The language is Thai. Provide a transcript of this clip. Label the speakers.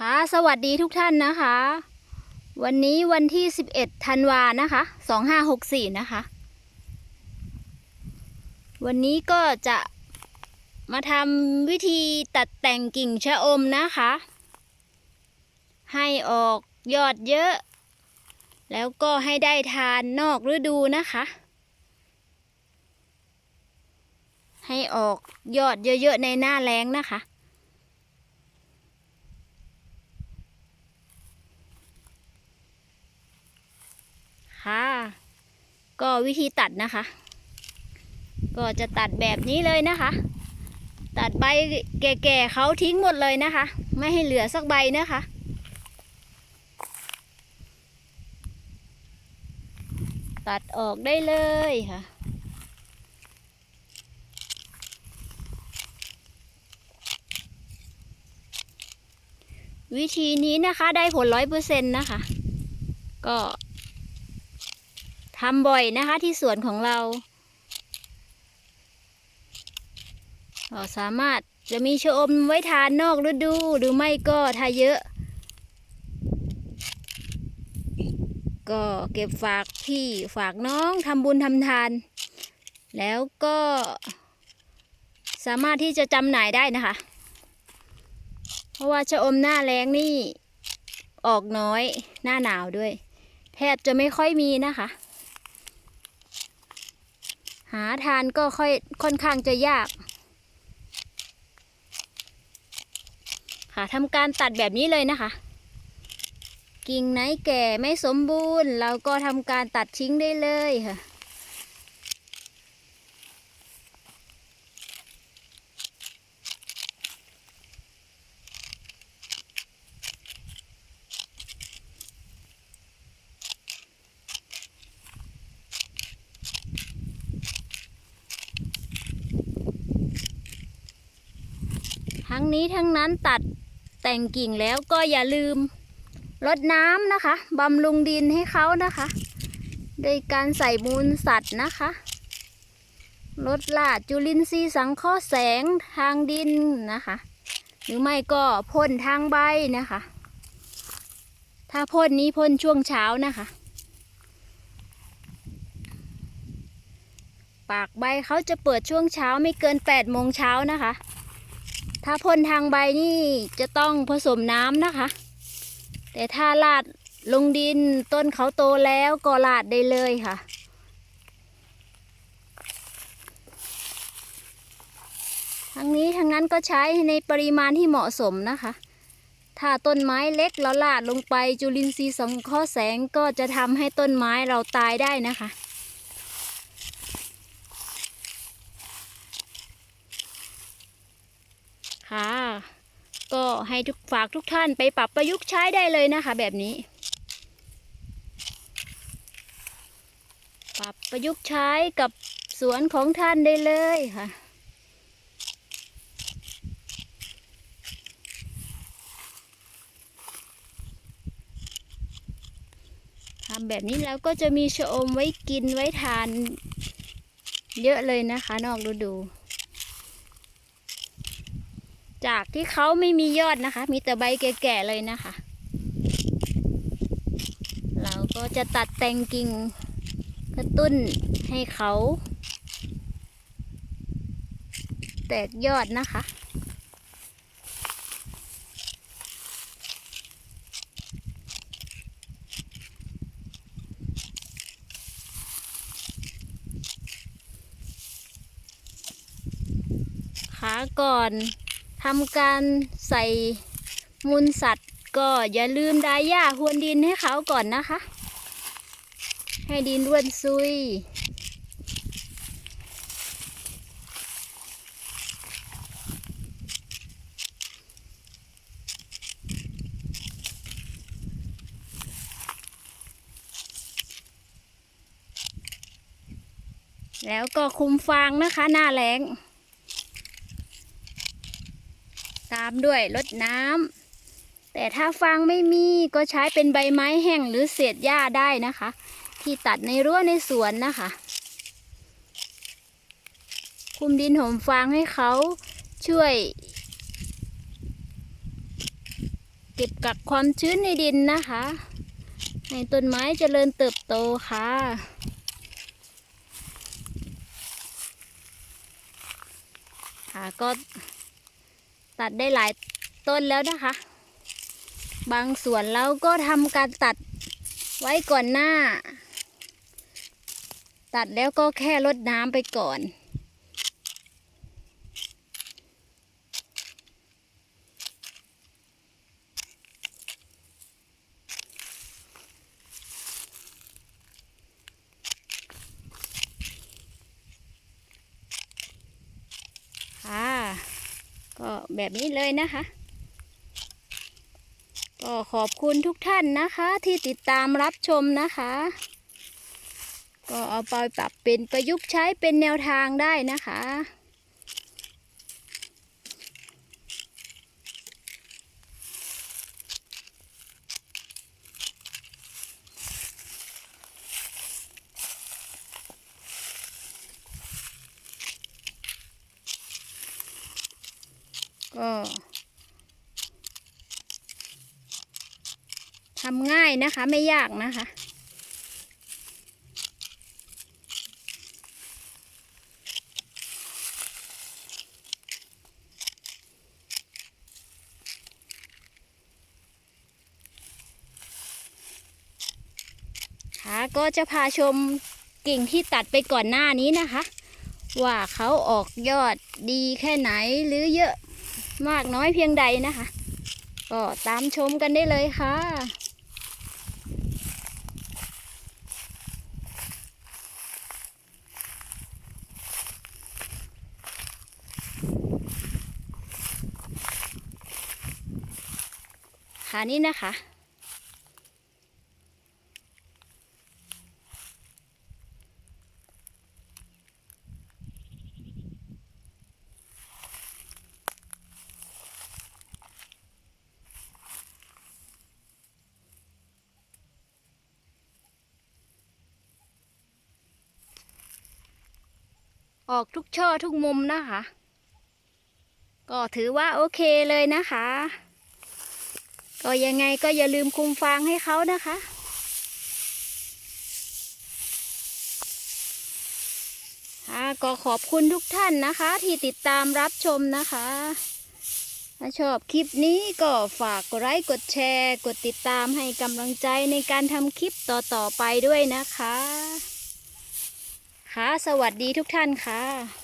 Speaker 1: ค่ะ สวัสดีทุกท่านนะคะ วันนี้วันที่ 11ธันวานะคะ 2564 นะคะ วันนี้ก็จะมาทำวิธีตัดแต่งกิ่งชะอมนะคะ ให้ออกยอดเยอะ แล้วก็ให้ได้ทานนอกฤดูนะคะ ให้ออกยอดเยอะๆในหน้าแล้งนะคะ ค่ะ ก็ วิธีตัดนะคะ ก็จะตัดแบบนี้เลยนะคะ ตัดใบแก่ๆเขาทิ้งหมดเลยนะคะ ไม่ให้เหลือสักใบนะคะตัดออกได้เลยค่ะ วิธีนี้นะคะได้ผลร้อยเปอร์เซ็นต์นะคะ ก็ ทำบ่อยนะคะที่สวนของเราก็สามารถจะมีชะอมไว้ทานนอกฤดูหรือไม่ก็ถ้าเยอะ ก็เก็บฝากพี่ฝากน้องทำบุญทำทาน แล้วก็สามารถที่จะจำหน่ายได้นะคะ เพราะว่าชะอมหน้าแรงนี่ออกน้อยหน้าหนาวด้วย แทบจะไม่ค่อยมีนะคะ หาทานก็ค่อยค่อนข้างจะยาก ค่ะทำการตัดแบบนี้เลยนะคะ กิ่งไหนแก่ไม่สมบูรณ์ เราก็ทำการตัดทิ้งได้เลยค่ะ นี้ทั้งนั้นตัดแต่งกิ่งแล้วก็อย่าลืมรดน้ำนะคะบำรุงดินให้เขานะคะ โดยการใส่มูลสัตว์นะคะลดลาดจุลินทรีย์สังเคราะห์แสงทางดินนะคะ หรือไม่ก็พ่นทางใบนะคะ ถ้าพ่นนี้พ่นช่วงเช้านะคะ ปากใบเขาจะเปิดช่วงเช้าไม่เกิน8โมงเช้านะคะ ถ้าพ่นทางใบนี่จะต้องผสมน้ำนะคะ แต่ถ้าลาดลงดินต้นเขาโตแล้วก็ลาดได้เลยค่ะ ทั้งนี้ทั้งนั้นก็ใช้ในปริมาณที่เหมาะสมนะคะ ถ้าต้นไม้เล็กเราลาดลงไปจุลินทรีย์สังเคราะห์แสงก็จะทำให้ต้นไม้เราตายได้นะคะค่ะ ก็ให้ทุกฝากทุกท่านไปปรับประยุกต์ใช้ได้เลยนะคะ แบบนี้ ปรับประยุกต์ใช้กับสวนของท่านได้เลยค่ะทำแบบนี้แล้วก็จะมีชะอมไว้กินไว้ทาน เยอะเลยนะคะ นอกฤดู จากที่เขาไม่มียอดนะคะ มีแต่ใบแก่ๆเลยนะคะ เราก็จะตัดแต่งกิ่งกระตุ้นให้เขา แตกยอดนะคะขาก่อน ทำการใส่มูลสัตว์ก็อย่าลืมดาหญ้าหวนดินให้เขาก่อนนะคะ ให้ดินร่วนซุย แล้วก็คุมฟางนะคะหน้าแรง ตามด้วยรดน้ำแต่ถ้าฟางไม่มีก็ใช้เป็นใบไม้แห้งหรือเศษหญ้าได้นะคะ ที่ตัดในรั้วในสวนนะคะ คุมดินห่มฟางให้เขาช่วย เก็บกักความชื้นในดินนะคะ ให้ต้นไม้เจริญเติบโตค่ะค่ะก็ ตัดได้หลายต้นแล้วนะคะ บางส่วนเราก็ทำการตัดไว้ก่อนหน้า ตัดแล้วก็แค่ลดน้ำไปก่อน ค่ะ ก็ แบบนี้เลยนะคะ ก็ขอบคุณทุกท่านนะคะ ที่ติดตามรับชมนะคะ ก็เอาไปปรับเป็นประยุกต์ใช้เป็นแนวทางได้นะคะ ก็ทำง่ายนะคะ ไม่ยากนะคะ ค่ะก็จะพาชมกิ่งที่ตัดไปก่อนหน้านี้นะคะ ว่าเขาออกยอดดีแค่ไหนหรือเยอะ มากน้อยเพียงใดนะคะ ก็ตามชมกันได้เลยค่ะค่ะนี่นะคะ ออกทุกช่อทุกมุมนะคะ ก็ถือว่าโอเคเลยนะคะ ก็ยังไงก็อย่าลืมคุมฟางให้เขานะคะ ค่ะ ก็ขอบคุณทุกท่านนะคะ ที่ติดตามรับชมนะคะ ถ้าชอบคลิปนี้ก็ฝากกดไลค์กดแชร์ กดติดตามให้กำลังใจในการทำคลิปต่อๆไปด้วยนะคะ ค่ะ สวัสดีทุกท่านค่ะ